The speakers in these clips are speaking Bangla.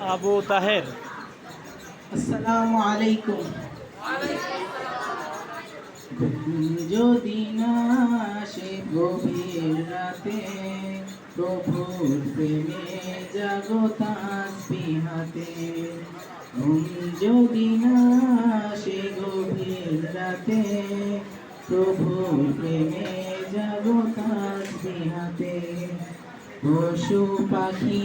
আবু তাহের। আসসালামু আলাইকুম। যদি না আসে গভীর রাতে, প্রভুর প্রেমে জাগতাস বিহাতে যদি না আসে গভীর রাতে, প্রভুর প্রেমে জাগতাস বিহাতে পশু পাখি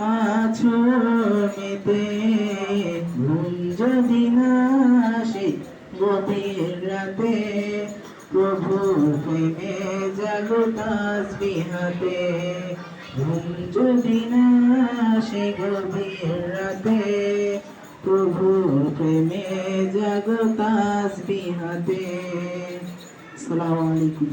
আছো মেতে ঘুম যদি না আসে, গভীর রাতে প্রভু প্রেমে জাগতাস বিহাতে ঘুম যদি না আসে, গভীর রাতে প্রভু প্রেমে জাগতাস বিহাতে আসসালামু আলাইকুম।